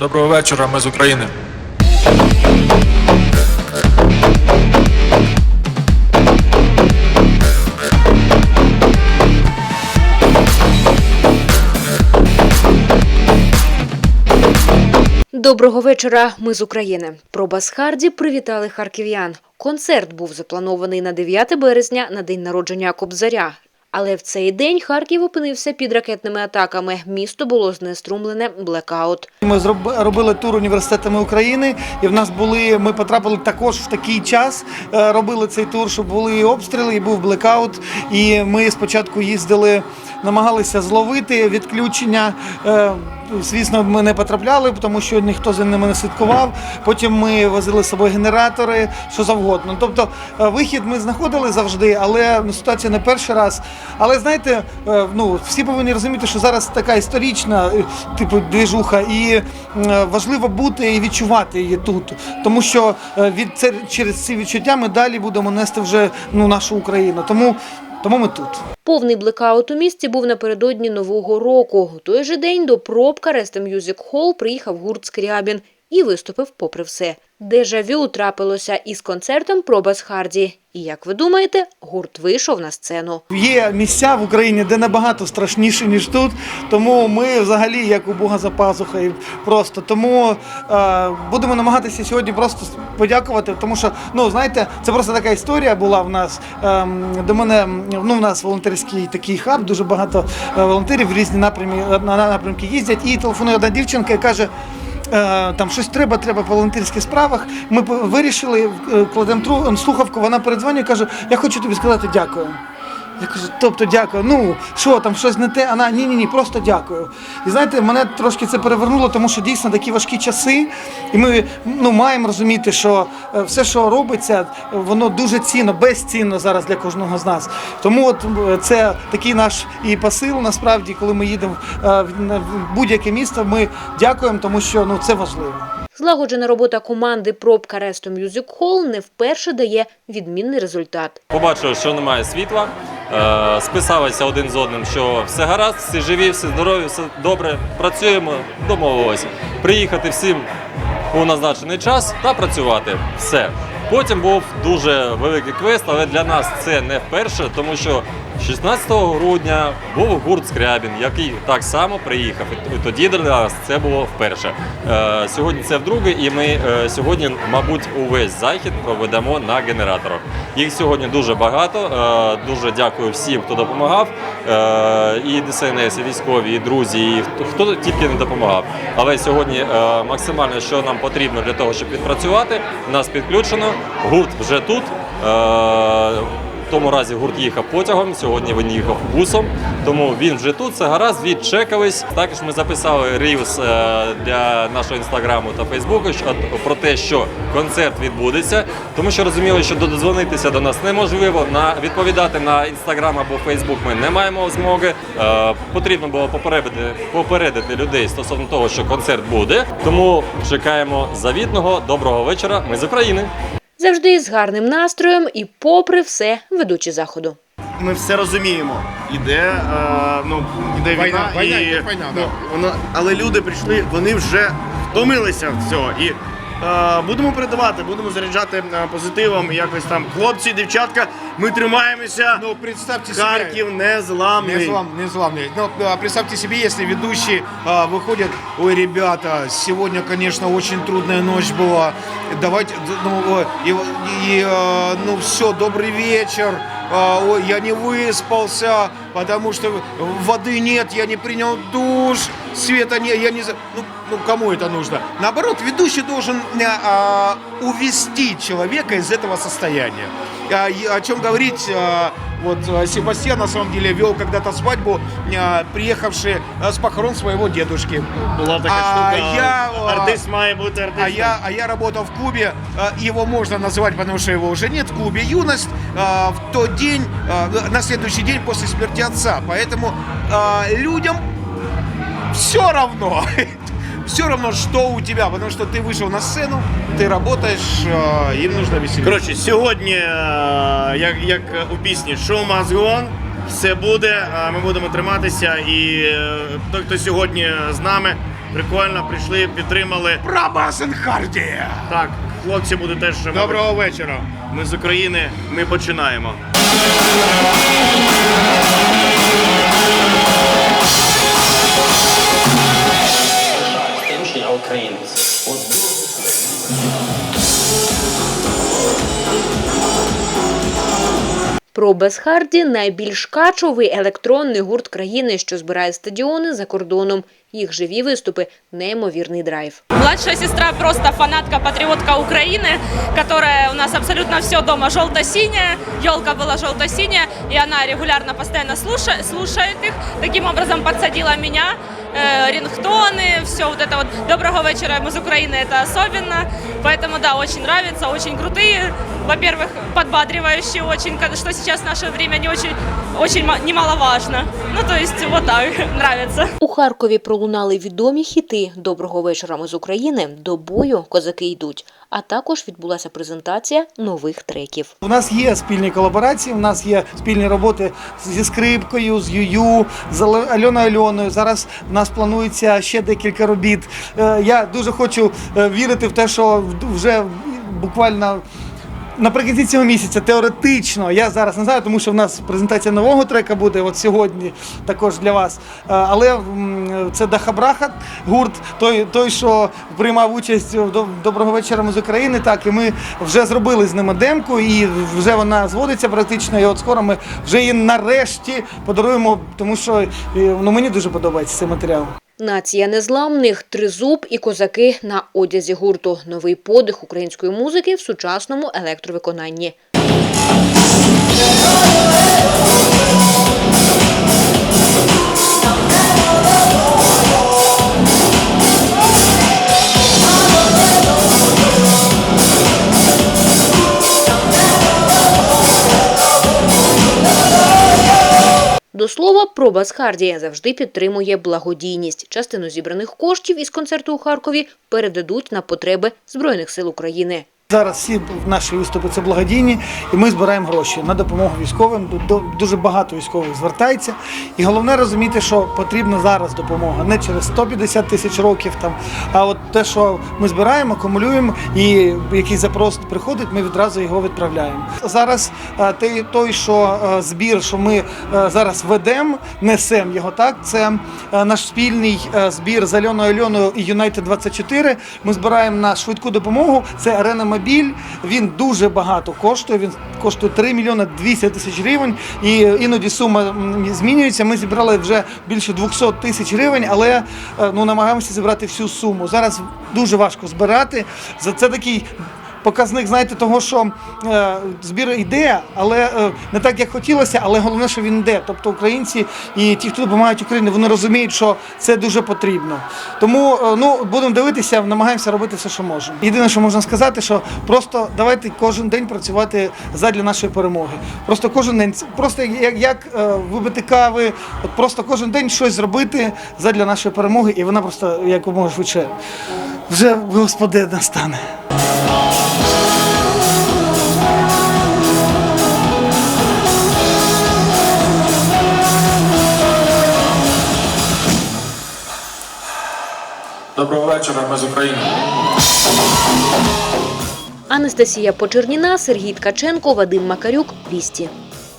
Доброго вечора, ми з України. Доброго вечора. Ми з України. Про Басхарді привітали харків'ян. Концерт був запланований на 9 березня на день народження Кобзаря. Але в цей день Харків опинився під ракетними атаками. Місто було знеструмлене блекаут. Ми робили тур університетами України, і в нас були. Ми потрапили також в такий час. е, Робили цей тур, щоб були обстріли, і був блекаут. І ми спочатку їздили, намагалися зловити відключення. Звісно, ми не потрапляли, тому що ніхто за ними не слідкував. Потім ми возили з собою генератори, що завгодно. Тобто е, вихід ми знаходили завжди, але ну, ситуація не перший раз. Але знаєте, е, ну всі повинні розуміти, що зараз така історична, е, типу, двіжуха, і важливо бути і відчувати її тут. Тому що від це через ці відчуття ми далі будемо нести вже ну нашу Україну. Тому, тому ми тут. Повний блекаут у місті був напередодні Нового року. У той же день до пробка Реста Мюзик Холл приїхав гурт Скрябін і виступив попри все. Дежавю трапилося із концертом про Басхарді. І як ви думаєте, гурт вийшов на сцену. Є місця в Україні, де набагато страшніше, ніж тут. Тому ми взагалі як у Бога за пазухою. Просто тому е, будемо намагатися сьогодні просто подякувати, тому що ну знаєте, це просто така історія була в нас. Ем, до мене ну в нас волонтерський такий хаб, дуже багато е, волонтерів в різні напрямі на напрямки їздять. І телефонує одна дівчинка і каже. Е, Там щось треба, треба по волонтерських справах. Ми вирішили, е, кладемо тру- слухавку, вона передзвонює каже, я хочу тобі сказати дякую. Я кажу, тобто дякую. Ну що там, щось не те, а вона ні, ні, просто дякую. І знаєте, мене трошки це перевернуло, тому що дійсно такі важкі часи, і ми ну маємо розуміти, що е, все, що робиться, воно дуже цінно, безцінно зараз для кожного з нас. Тому от е, це такий наш і посил, насправді, коли ми їдемо е, в будь-яке місто, ми дякуємо, тому що ну це важливо. Злагоджена робота команди пробка Ресто Мюзик Холл не вперше дає відмінний результат. Побачили, що немає світла. Е, списалися один з одним, що все гаразд, всі живі, всі здорові, все добре. Працюємо, домовилися. Приїхати всім у назначений час та працювати. Все. Потім був дуже великий квест, але для нас це не вперше, тому що 16 грудня був гурт Скрябін, який так само приїхав. І тоді для нас це було вперше. Е, сьогодні це вдруге, і ми е, сьогодні, мабуть, увесь захід проведемо на генераторах. Їх сьогодні дуже багато. Е, дуже дякую всім, хто допомагав. І ДСНС, і військові, і друзі, і хто, тільки не допомагав. Але сьогодні максимально, що нам потрібно для того, щоб відпрацювати, нас підключено. Гурт вже тут. Тому разі гурт їхав потягом, сьогодні він їхав бусом, тому він вже тут, це гаразд, відчекались. Також ми записали рілс е, для нашого інстаграму та фейсбуку про те, що концерт відбудеться, тому що розуміли, що додзвонитися до нас неможливо. На відповідати на інстаграм або фейсбук ми не маємо змоги. Е, Потрібно було попередити, попередити людей стосовно того, що концерт буде. Тому чекаємо завітного доброго вечора. Ми з України. Завжди з гарним настроєм і, попри все, ведучі заходу. Ми все розуміємо. Іде, е, ну, іде війна, Війна, війна, і, війна, ну, да. воно, але люди прийшли, вони вже втомилися від цього. І будемо передавати, будемо заряджати е, позитивом. Якось там хлопці, дівчатка, ми тримаємося. Ну, представьте себе, Харків незламний. не, злам, не зламный. Ну, а, представьте себе, если ведущий а, выходит, ой, ребята, сегодня, конечно, очень трудная ночь была, давайте, ну, ой, и, и, а, ну, все, добрый вечер, а, ой, я не выспался, потому что воды нет, я не принял душ, света нет, я не... за- Ну, ну кому это нужно? Наоборот, ведущий должен э, а, увести человека из этого состояния. А, о чем говорить, а, вот а, Себастьян на самом деле вел когда-то свадьбу, приехавший с похорон своего дедушки. Була така А штука. я, а, артист має бути артистом. А я, а я работал в клубе, его можно назвать, потому что его уже нет, в клубе «Юность» в тот день, на следующий день после смерти отца. Поэтому людям все равно. Все равно, что у тебя, потому что ты вышел на сцену, ты работаешь, а, им нужно веселиться. Коротше, сьогодні, е, як, як у пісні Show must go on, все буде, е, ми будемо триматися. І е, той, хто сьогодні з нами, Прикольно, прийшли, підтримали. Брабасен Харді! Так, хлопці будуть теж. мабуть, Доброго вечора. Ми з України, ми починаємо. Про Безхарді найбільш качовий електронний гурт країни, що збирає стадіони за кордоном. Їх живі виступи неймовірний драйв. Младшая сестра просто фанатка, патриотка Украины, которая у нас абсолютно все дома желто-синяя. Елка была желто-синяя, и она регулярно, слушает, слушает их. Таким образом подсадила меня. Э, рингтоны, все вот это вот. Доброго вечера, мы из Украины, это особенно. Поэтому, да, очень нравится, очень крутые. Во-первых, подбадривающие очень, ка- что сейчас в наше время не очень, очень ма- немаловажно. Ну, то есть, вот так, нравится. У Харкові пролунали відомі хіти Доброго вечора. Ми з України до бою козаки йдуть. А також відбулася презентація нових треків. У нас є спільні колаборації, у нас є спільні роботи зі скрипкою, з Юю, з Альоною Альоною. Зараз в нас планується ще декілька робіт. Е, Я дуже хочу е, вірити в те, що вже буквально. Наприкінці цього місяця теоретично я зараз не знаю, тому що в нас презентація нового трека буде от сьогодні також для вас. Е, Але це Дахабраха, гурт, той, той, що приймав участь в «Доб- доброго вечора з України. Так, і ми вже зробили з ними демку, і вже вона зводиться практично. І от скоро ми вже її нарешті подаруємо, тому що е, ну, мені дуже подобається цей матеріал. Нація незламних, тризуб і козаки на одязі гурту. Новий подих української музики в сучасному електровиконанні. До слова, про Басхардія завжди підтримує благодійність. Частину зібраних коштів із концерту у Харкові передадуть на потреби Збройних сил України. Зараз всі наші виступи це благодійні, і ми збираємо гроші на допомогу військовим. Ду- ду- Дуже багато військових звертається. І головне розуміти, що потрібна зараз допомога, не через 150 тисяч років там, а от те, що ми збираємо, акумулюємо, і який запрос приходить, ми відразу його відправляємо. Зараз е, той, що е, збір, що ми е, зараз ведемо, несемо його так. Це наш спільний збір з Альоною Альоною і Юнайтед 24. Ми збираємо на швидку допомогу. Це арена Мобіль. Він дуже багато коштує. Він коштує 3 мільйони 200 тисяч гривень. І іноді сума змінюється. Ми зібрали вже більше 200 тисяч гривень, але е, ну намагаємося зібрати всю суму. Зараз дуже важко збирати. За це такий. Показник, знаєте, того, що е, збір йде, але е, не так, як хотілося, але головне, що він йде. Тобто українці і ті, хто допомагають Україні, вони розуміють, що це дуже потрібно. Тому е, ну, будемо дивитися, намагаємося робити все, що можемо. Єдине, що можна сказати, що просто давайте кожен день працювати задля нашої перемоги. Просто кожен день, просто як, як е, вибити кави, от просто кожен день щось зробити задля нашої перемоги, і вона просто якомога швидше вже господи настане. Доброго вечора, ми з України. Анастасія Почерніна, Сергій Ткаченко, Вадим Макарюк. Вісті.